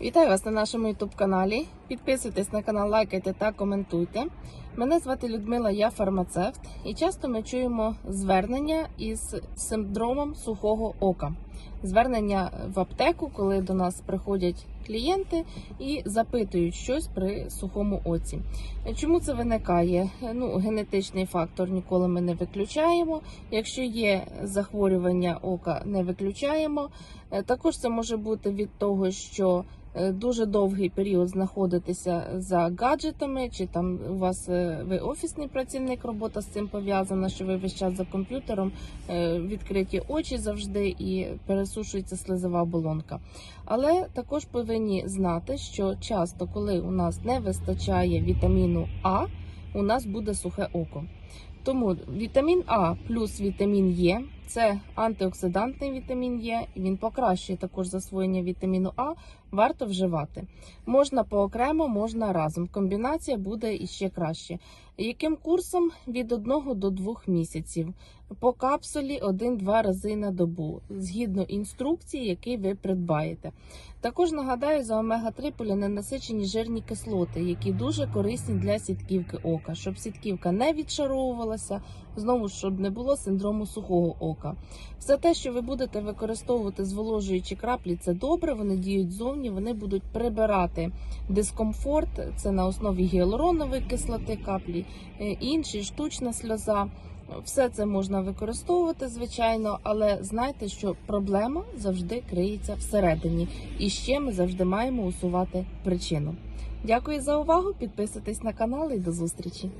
Вітаю вас на нашому youtube каналі. Підписуйтесь на канал, лайкайте та коментуйте. Мене звати Людмила, я фармацевт, і часто ми чуємо звернення із синдромом сухого ока. Звернення в аптеку, коли до нас приходять клієнти і запитують щось при сухому оці. Чому це виникає? Ну, генетичний фактор ніколи ми не виключаємо. Якщо є захворювання ока, не виключаємо. Е, Також це може бути від того, що е, дуже довгий період знаходитися за гаджетами, чи там у вас е, ви офісний працівник, робота з цим пов'язана, що ви весь час за комп'ютером, е, відкриті очі завжди і пересушується слизова оболонка. Але також повинні знати, що часто, коли у нас не вистачає вітаміну А, у нас буде сухе око. Тому вітамін А плюс вітамін Е це антиоксидантний вітамін Е, він покращує також засвоєння вітаміну А. Варто вживати. Можна поокремо, можна разом. Комбінація буде іще краще. Яким курсом від 1 до 2 місяців? По капсулі 1-2 рази на добу, згідно інструкції, який ви придбаєте. Також нагадаю за омега-3 поліненасичені жирні кислоти, які дуже корисні для сітківки ока, щоб сітківка не відшаровувалася, знову щоб не було синдрому сухого ока. Все те, що ви будете використовувати зволожуючі краплі, це добре. Вони діють зовні, вони будуть прибирати дискомфорт. Це на основі гіалуронової кислоти каплі, е, інші штучна сльоза. Все це можна використовувати, звичайно, але знайте, що проблема завжди криється всередині, і ще ми завжди маємо усувати причину. Дякую за увагу. Підписуйтесь на канал і до зустрічі.